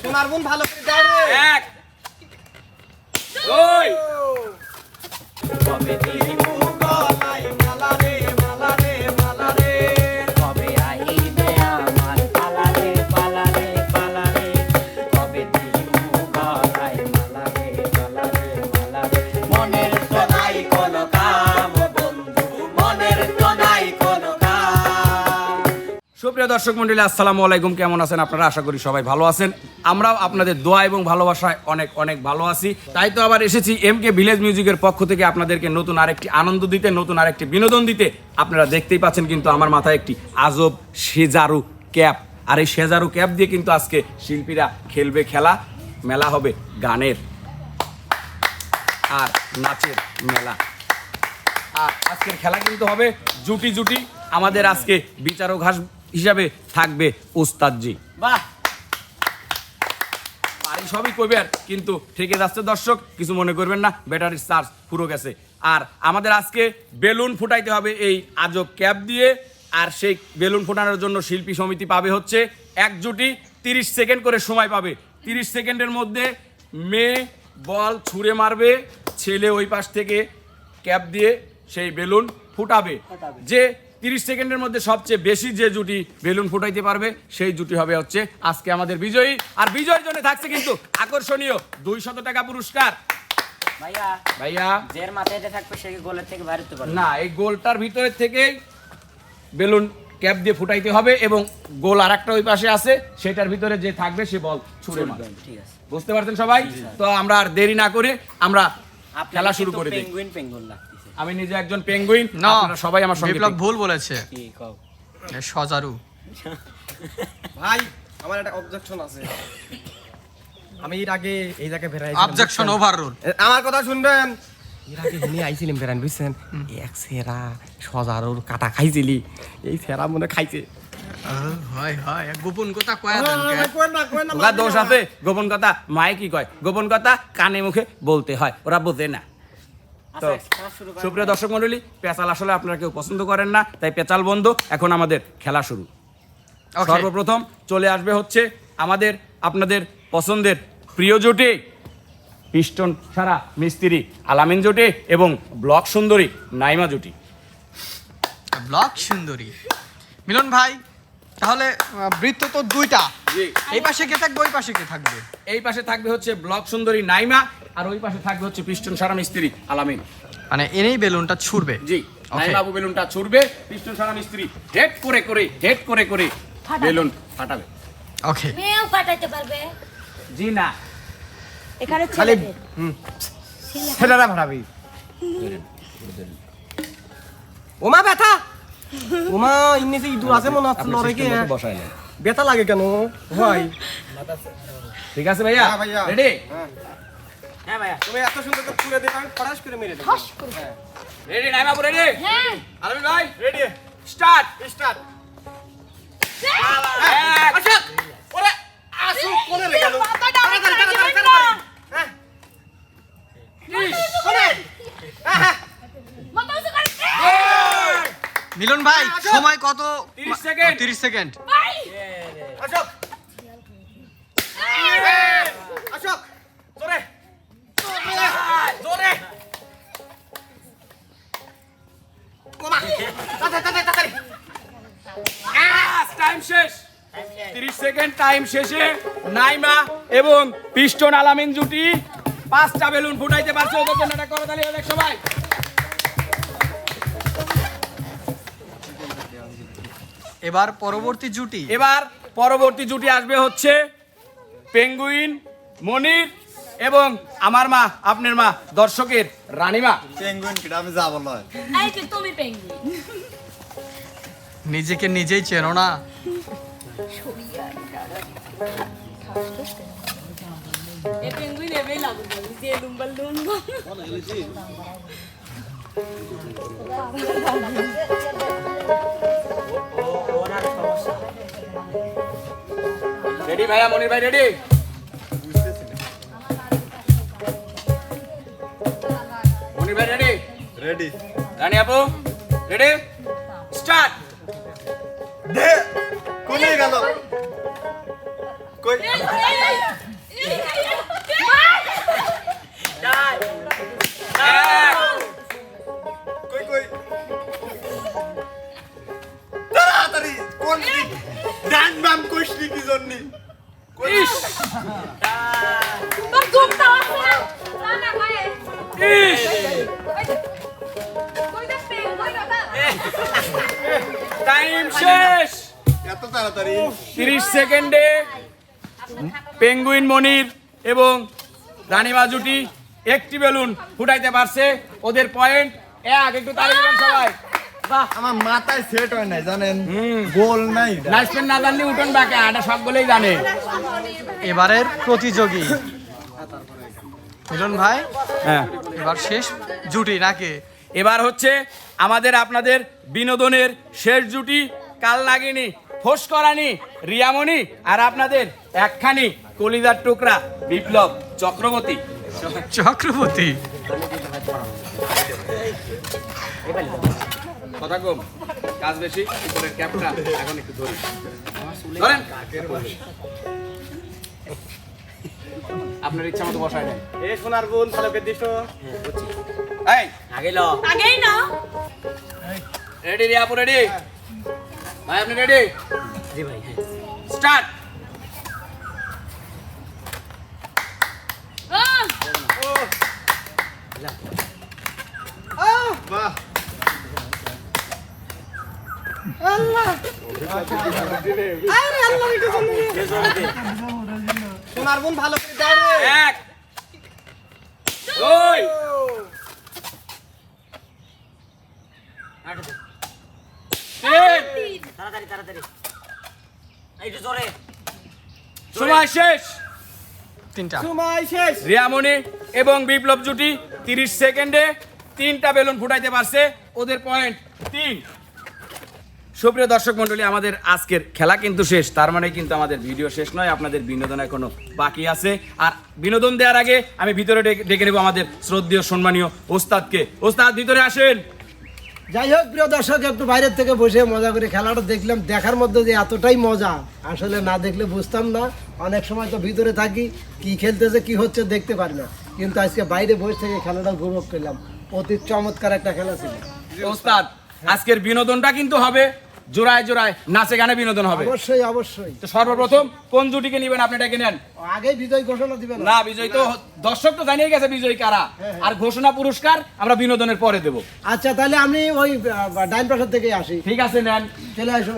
সোনার বোন ভালো করে দাও রে। এক। দুই কবে দিব গলায় মালা রে। সুপ্রিয় দর্শক মন্ডলী, আসসালামু আলাইকুম। কেমন আছেন আপনারা? আশা করি সবাই ভালো আছেন। আমরাও আপনাদের দোয়া এবং ভালোবাসায় অনেক অনেক ভালো আছি। তাই তো আবার এসেছি এম কে ভিলেজ মিউজিকের পক্ষ থেকে আপনাদেরকে নতুন আরেকটি আনন্দ দিতে, নতুন আরেকটি বিনোদন দিতে। আপনারা দেখতেই পাচ্ছেন কিন্তু আমার মাথায় একটি আজব সেজারু ক্যাপ। আর এই সেজারু ক্যাপ দিয়ে কিন্তু আজকে শিল্পীরা খেলবে খেলা। মেলা হবে গানের। আর নাচের মেলা। আর আজকের খেলা কিন্তু হবে জুটি জুটি। আমাদের আজকে বিচারক ঘাস হিসাবে থাকবে উস্তাদজি। বাহ! এই সবই কইবেন কিন্তু থেকে যাচ্ছে দর্শক কিছু মনে করবেন না ব্যাটারির চার্জ পুরো গেছে। আর আমাদের আজকে বেলুন ফুটাইতে হবে এই আজব ক্যাপ দিয়ে আর সেই বেলুন ফোটানোর জন্য শিল্পী সমিতি পাবে হচ্ছে এক জুটি তিরিশ সেকেন্ড করে সময় পাবে। তিরিশ সেকেন্ডের মধ্যে মেয়ে বল ছুঁড়ে মারবে ছেলে ওই পাশ থেকে ক্যাপ দিয়ে সেই বেলুন ফুটাবে। যে তিরিশ সেকেন্ডের মধ্যে সবচেয়ে বেশি যে জুটি বেলুন ফুটাইতে পারবে সেই জুটি হবে হচ্ছে আজকে আমাদের বিজয়ী। আর বিজয়ের জন্য থাকছে কিন্তু আকর্ষণীয় দুই শত টাকা পুরস্কার। ভাইয়া ভাইয়া। জের মাথায় থাকবে সে গোলের থেকে পারবে? না এই গোলটার ভিতরে থেকেই বেলুন ক্যাপ দিয়ে ফুটাইতে হবে এবং গোল আর একটা ওই পাশে আছে সেটার ভিতরে যে থাকবে সে বল ছুড়ে মারবে। বুঝতে পারছেন সবাই? তো আমরা আর দেরি না করে আমরা খেলা শুরু করে দিই। পেঙ্গুইন পেঙ্গুইন লাগতেছে। আমি নিজে একজন পেঙ্গুইন না আপনারা সবাই আমার সঙ্গে বিপ্লব ভুল বলেছে। কি কও? সজারু। ভাই আমার একটা অবজেকশন আছে। আমি এর আগে এই জায়গায় বেড়াই অবজেকশন ওভার রুল আমার কথা শুনবেন? এর আগে হিনি আইছিলাম বেড়ান বুঝছেন? এক সেরা সজারুর কাটা খাইছিলি। এই সেরা মনে খাইছে। গোপন কথা কয়া ওরা দোষ আছে গোপন কথা মায়ে কি কয়? গোপন কথা কানে মুখে বলতে হয় ওরা বোঝে না। তো আচ্ছা খেলা শুরু সুপ্রিয় দর্শক মন্ডলী পেঁচাল আসলে আপনারা কেউ পছন্দ করেন না তাই পেঁচাল বন্ধ এখন আমাদের খেলা শুরু। সর্বপ্রথম চলে আসবে হচ্ছে আমাদের আপনাদের পছন্দের প্রিয় জোটে পিস্টন সারা মিস্ত্রি আলামিন জোটে এবং ব্লক সুন্দরী নাইমা জুটি। ব্লক সুন্দরী। মিলন ভাই তাহলে বৃত্ত তো দুইটা। এই পাশে কে থাকবে ওই পাশে কে থাকবে? এই পাশে থাকবে হচ্ছে ব্লক সুন্দরী নাইমা আর ওই পাশে থাকবে হচ্ছে পিস্টন সারা মিস্ত্রি আলামিন। মানে এনেই বেলুনটা ছুড়বে। জি নাইমা বাবু বেলুনটা ছুটবে পিস্টন সারা মিস্ত্রি হেড করে করে হেড করে করে বেলুন ফাটাবে। ওকে মেয়েও ফাটাইতে পারবে। জি না। এখানে খালি ছেলেরা। ভাড়াবি ওমা ব্যথা! ওমা ইন্নি যে ইঁদুর আছে মনে হচ্ছে আপনি লড়ে system মতো ব্যথা লাগে কেন? ভাই। ঠিক আছে ভাইয়া? হ্যাঁ, ভাইয়া। রেডি হ্যাঁ। ভাইয়া। তুমি এত সুন্দর করে দিবে আমি ফটাস করে মেরে রেডি বাবু রেডি হ্যাঁ। আলামিন ভাই? রেডি স্টার্ট স্টার্ট আচ্ছা ওরে আসু রে গেল। না। হ্যাঁ কোনে হ্যাঁ হ্যাঁ মাথা উঁচু করে মিলন ভাই সময় কত? 30 সেকেন্ড। তিরিশ সেকেন্ড। ভাই! অশোক অশোক জোরে। জোরে। ওমা তাড়াতাড়ি তাড়াতাড়ি তাড়াতাড়ি। টাইম শেষ। 30 সেকেন্ড টাইম শেষে নাইমা এবং পিস্টন আলামিন জুটি পাঁচটা বেলুন ফুটাইতে পারছে। ওদের জন্য একটা করতালি অনেক সবাই এবার পরবর্তী জুটি। এবার পরবর্তী জুটি আসবে হচ্ছে পেঙ্গুইন মনির এবং আমার মা আপনার মা দর্শকের রানীমা। পেঙ্গুইন আমি এই যে তুমি পেঙ্গুইন। নিজেকে নিজেই চেনো না। পেঙ্গুইন রেডি ভাইয়া মনির ভাই রেডি মনির ভাই রেডি রেডি রানী আপু রেডি স্টার্ট দে কোনে গেল? কই? ডান বাম কষলি কি জন্য? ইস। তোর আছে না? না ইস। টাইম শেষ। এত তাড়াতাড়ি। তিরিশ সেকেন্ডে পেঙ্গুইন মনির এবং রানীমা জুটি একটি বেলুন ফুটাইতে পারছে। ওদের পয়েন্ট এক একটু তালি দিবেন সবাই। আমার মাথায় সেট হয় নাই জানেন? গোল নাই। নাচবেন না জানলে উঠোন বাঁকে আটা সব বলেই জানে। এবারের প্রতিযোগী। মিলন ভাই হ্যাঁ। এবার শেষ জুটি নাকি? এবার হচ্ছে আমাদের আপনাদের বিনোদনের শেষ জুটি কাল লাগিনি ফোস করানি রিয়ামণি আর আপনাদের একখানি কলিদার টুকরা বিপ্লব চক্রবর্তী। চক্রবর্তী। কথা কম। কাজ বেশি উপরের ক্যাপটা এখন একটু ধরি। ধরেন। আপনার ইচ্ছা মতো বসায় নেন এ সোনার বোন তাহলে দিস এই আগে লো আগেই না রেডি রিয়াপু রেডি ভাই আপনি রেডি জি ভাই হ্যাঁ। স্টার্ট বাহ। সোনার বোন ভালো করে দাঁড়ে এক দুই। তাড়াতাড়ি তাড়াতাড়ি। এই জোরে। সময় শেষ। তিনটা। সময় শেষ। রিয়ামণি এবং বিপ্লব জুটি তিরিশ সেকেন্ডে তিনটা বেলুন ফুটাইতে পারছে। ওদের পয়েন্ট তিন। সুপ্রিয় দর্শক মন্ডলী আমাদের আজকের খেলা কিন্তু শেষ। তার মানে কিন্তু আমাদের ভিডিও শেষ নয় আপনাদের বিনোদন এখনও বাকি আছে। আর বিনোদন দেওয়ার আগে আমি ভিতরে ডেকে- ডেকে নেব আমাদের শ্রদ্ধেয় সম্মানীয় ওস্তাদকে। ওস্তাদ ভিতরে আসেন। যাই হোক প্রিয় দর্শক একটু বাইরের থেকে বসে মজা করে খেলাটা দেখলাম। দেখার মধ্যে যে এতটাই মজা আসলে না দেখলে বুঝতাম না। অনেক সময় তো ভিতরে থাকি কি খেলতেছে কি হচ্ছে দেখতে পারি না। কিন্তু আজকে বাইরে বসে থেকে খেলাটা উপভোগ করলাম। অতি চমৎকার একটা খেলা ছিল। ওস্তাদ আজকের বিনোদনটা কিন্তু হবে জোড়ায় জোড়ায় নাচে গানে বিনোদন হবে। অবশ্যই অবশ্যই। তো সর্বপ্রথম কোন জুটিকে নিবেন আপনি এটাকে নেন? আগে বিজয় ঘোষণা দিবেন। না বিজয় তো দর্শক তো জানিয়ে গেছে বিজয় কারা। আর ঘোষণা পুরস্কার আমরা বিনোদনের পরে দেব। আচ্ছা তাহলে আমি ওই ডাইন পাশের থেকে আসি। ঠিক আছে নেন। চলে আসো।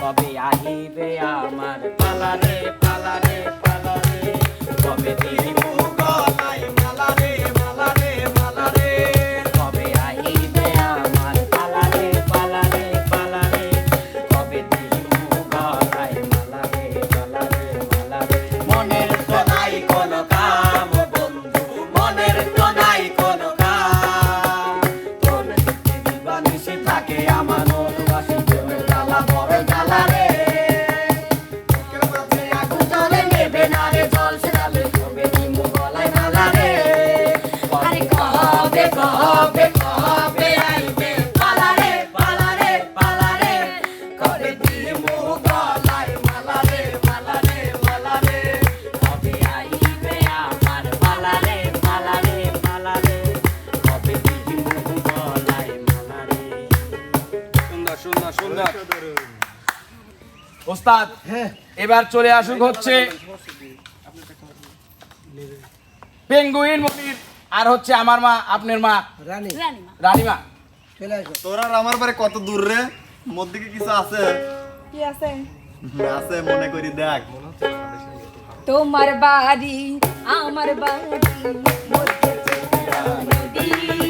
কবে আহিবে আমার পালারে পালারে পালারে কবে দিব সুন্দর সুন্দর সুন্দর ওস্তাদ এবার চলে আসুক হচ্ছে পেঙ্গুইন মনির আর হচ্ছে আমার মা আপনার মা। রানী। রানীমা। রানীমা। চলে আসো। তোর আর আমার বারে কত দূর রে? মধ্যে কি কিছু আছে? কি আছে? আছে মনে করি দেখ। তোমার বাড়ি আমার বাড়ি মধ্যে নদী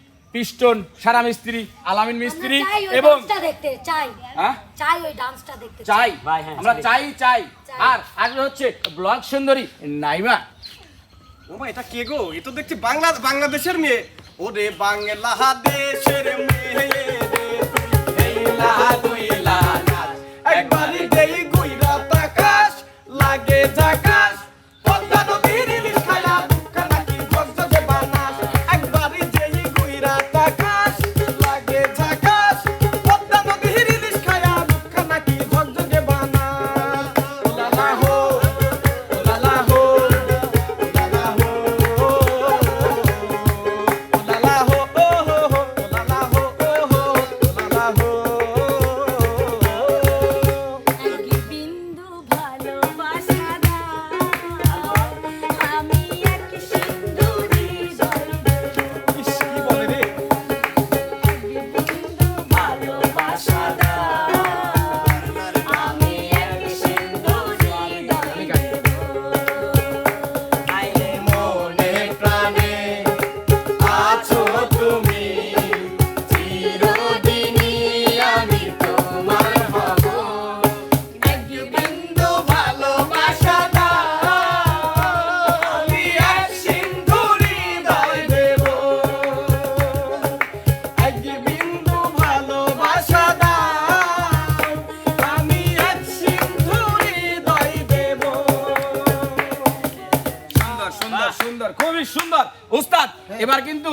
পিস্টন সারা মিস্ত্রি আলামিন মিস্ত্রি চাই এবং চাই। হ্যাঁ? চাই ওই ডান্সটা দেখতে চাই। ভাই, হ্যাঁ, আমরা চাই। চাই। আর আসবে হচ্ছে ব্লগ সুন্দরী নাইমা। ও মা এটা কে গো? এ তো দেখছি বাংলা বাংলাদেশের মেয়ে। ওরে বাংলাদেশের মেয়ে রে এবার কিন্তু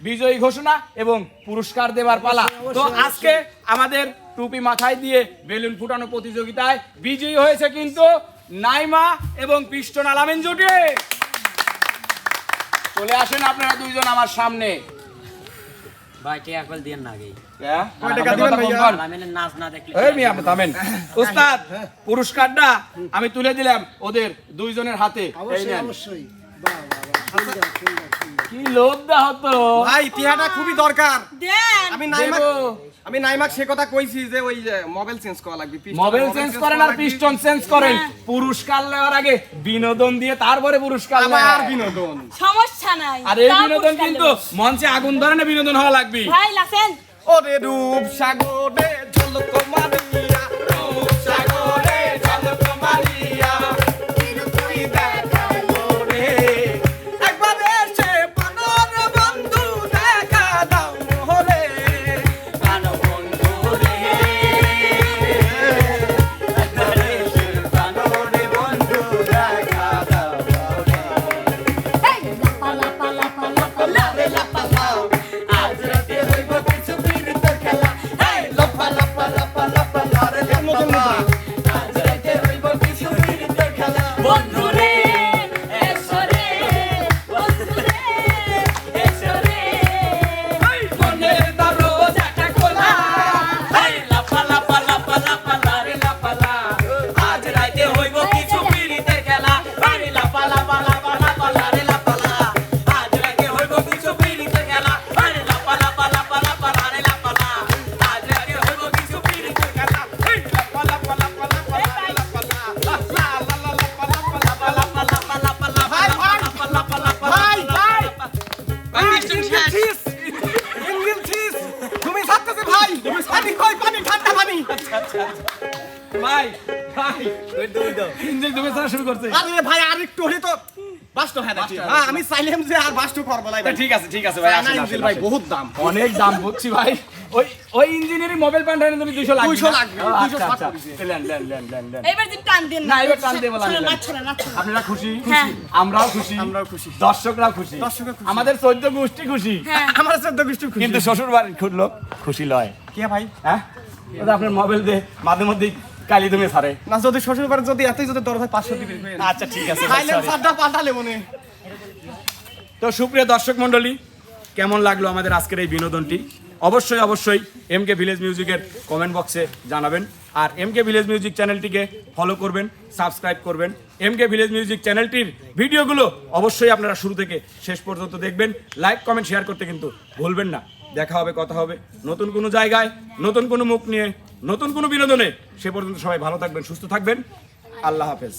বিজয়ী ঘোষণা এবং পুরস্কার দেবার পালা। তো আজকে আমাদের টুপি মাথায় দিয়ে বেলুন ফুটানো প্রতিযোগিতায় বিজয়ী হয়েছে কিন্তু নাইমা এবং পিস্টন আলামিন জুটি। চলে আসেন আপনারা দুইজন আমার সামনে। ভাই টিয়া কল দিয়ে না আগে। টাকা দিবেন ভাইয়া? আলামিনের নাচ না দেখলে এই মিয়া আপনি থামেন। উস্তাদ পুরস্কারটা আমি তুলে দিলাম ওদের দুইজনের হাতে। অবশ্যই অবশ্যই। কি লোভ দা হতো ভাই টিহাটা খুবই দরকার। দেন। আমি নাইমাক আমি নাইমাক সে কথা কইছি যে ওই যে মোবাইল চেঞ্জ করা লাগবে মোবাইল চেঞ্জ করেন আর পিস্টন চেঞ্জ করেন। পুরস্কার নেওয়ার আগে বিনোদন দিয়ে তারপরে পুরস্কার বিনোদন। সমস্যা নাই। আর এই বিনোদন কিন্তু। মঞ্চে আগুন ধরনের বিনোদন হওয়া লাগবে। ভাই লাসেন ওরে রূপ সাগরে ঝলক মারিয়া আমি চাইলাম যে আর বাস্ট করব না ঠিক আছে ঠিক আছে ভাই আসেন, আসেন, ভাই বহুত দাম। অনেক দাম বুঝছি ভাই। ওই ওই ইঞ্জিনিয়ারিং মোবাইল পাল্টানো তুমি 200 লাগবে 200 লাগবে, 200 আচ্ছা, আচ্ছা। লেন লেন লেন লেন লেন। এবার টান দেন না এবার টান না। আপনারা খুশি? হ্যাঁ। আমরাও খুশি। আমরাও খুশি। দর্শকরাও খুশি। দর্শকরা খুশি। আমাদের চোদ্দ গোষ্ঠী খুশি। হ্যাঁ। আমার চোদ্দ গোষ্ঠী খুশি। কিন্তু শ্বশুর বাড়ির খুঁজলো খুশি লয়। কে ভাই? হ্যাঁ? ও আপনার মোবাইল দে মাঝে মধ্যে কালি তুমি ছাড়ে না যদি শ্বশুর বাড়ি যদি এতই যদি দরকার পাঁচশো দিবি আচ্ছা ঠিক আছে। পাল্টালে মনে তো সুপ্রিয় দর্শক মণ্ডলী, কেমন লাগল আমাদের আজকের এই বিনোদনটি? অবশ্যই অবশ্যই এম কে ভিলেজ মিউজিকের কমেন্ট বক্সে জানাবেন। আর এম কে ভিলেজ মিউজিক চ্যানেলটিকে ফলো করবেন সাবস্ক্রাইব করবেন। এম কে ভিলেজ মিউজিক চ্যানেলটির ভিডিওগুলো অবশ্যই আপনারা শুরু থেকে শেষ পর্যন্ত দেখবেন। লাইক কমেন্ট শেয়ার করতে কিন্তু ভুলবেন না। দেখা হবে, কথা হবে। নতুন কোনো জায়গায়, নতুন কোনো মুখ নিয়ে, নতুন কোনো বিনোদনে সে পর্যন্ত সবাই ভালো থাকবেন, সুস্থ থাকবেন। আল্লাহ হাফেজ।